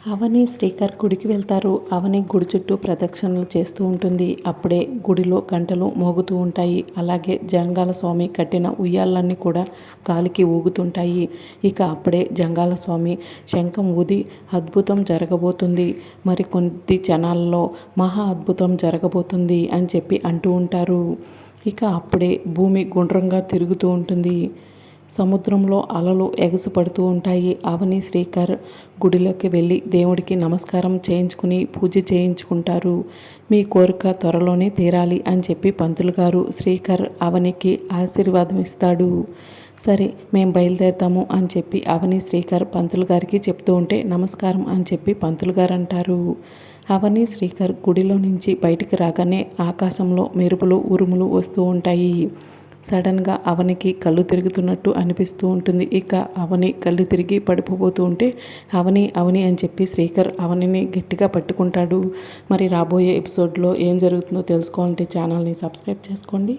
అవని శ్రీకర్ గుడికి వెళ్తారు. అవని గుడి చుట్టూ ప్రదక్షిణలు చేస్తూ ఉంటుంది. అప్పుడే గుడిలో గంటలు మోగుతూ ఉంటాయి. అలాగే జంగాల స్వామి కట్టిన ఉయ్యాలన్నీ కూడా గాలికి ఊగుతుంటాయి. ఇక అప్పుడే జంగాల స్వామి శంఖం ఊది అద్భుతం జరగబోతుంది. మరి కొద్ది క్షణాల్లో మహా అద్భుతం జరగబోతుంది అని చెప్పి అంటూ ఉంటారు. ఇక అప్పుడే భూమి గుండ్రంగా తిరుగుతూ ఉంటుంది. సముద్రంలో అలలు ఎగసిపడుతూ ఉంటాయి. అవని శ్రీకర్ గుడిలోకి వెళ్ళి దేవుడికి నమస్కారం చేయించుకుని పూజ చేయించుకుంటారు. మీ కోరిక త్వరలోనే తీరాలి అని చెప్పి పంతులు గారు శ్రీకర్ అవనికి ఆశీర్వాదం ఇస్తాడు సరే మేము బయలుదేరుతాము అని చెప్పి అవని శ్రీకర్ పంతులు గారికి చెప్తూ ఉంటే నమస్కారం అని చెప్పి పంతులు గారు అంటారు. అవని శ్రీకర్ గుడిలో నుంచి బయటికి రాగానే ఆకాశంలో మెరుపులు ఉరుములు వస్తూ ఉంటాయి. సడన్గా అవనికి కళ్ళు తిరుగుతున్నట్టు అనిపిస్తూ ఉంటుంది. ఇక అవని కళ్ళు తిరిగి పడిపోతూ ఉంటే అవని అవని అని చెప్పి శ్రీకర్ అవనిని గట్టిగా పట్టుకుంటాడు. మరి రాబోయే ఎపిసోడ్లో ఏం జరుగుతుందో తెలుసుకోవాలంటే ఛానల్ని సబ్స్క్రైబ్ చేసుకోండి.